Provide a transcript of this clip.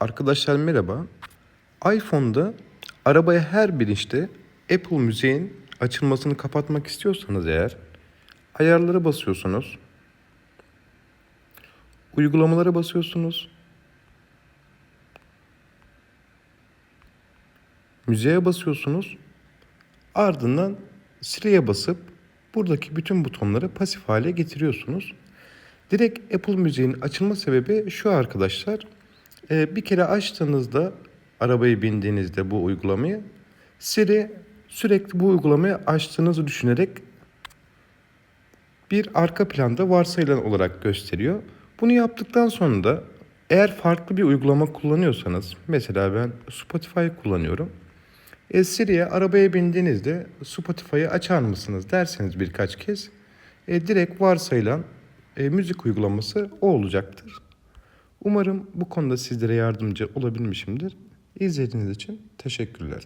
Arkadaşlar merhaba. iPhone'da arabaya her binişte Apple Müziğin açılmasını kapatmak istiyorsanız eğer ayarlara basıyorsunuz. Uygulamalara basıyorsunuz. Müziğe basıyorsunuz. Ardından Siri'ye basıp buradaki bütün butonları pasif hale getiriyorsunuz. Direkt Apple Müziğin açılma sebebi şu arkadaşlar. Ee, bir kere açtığınızda arabayı bindiğinizde bu uygulamayı Siri sürekli bu uygulamayı açtığınızı düşünerek bir arka planda varsayılan olarak gösteriyor. Bunu yaptıktan sonra da eğer farklı bir uygulama kullanıyorsanız mesela ben Spotify kullanıyorum. E, Siri'ye arabaya bindiğinizde Spotify'ı açar mısınız derseniz birkaç kez e, direkt varsayılan e, müzik uygulaması o olacaktır. Umarım bu konuda sizlere yardımcı olabilmişimdir. İzlediğiniz için teşekkürler.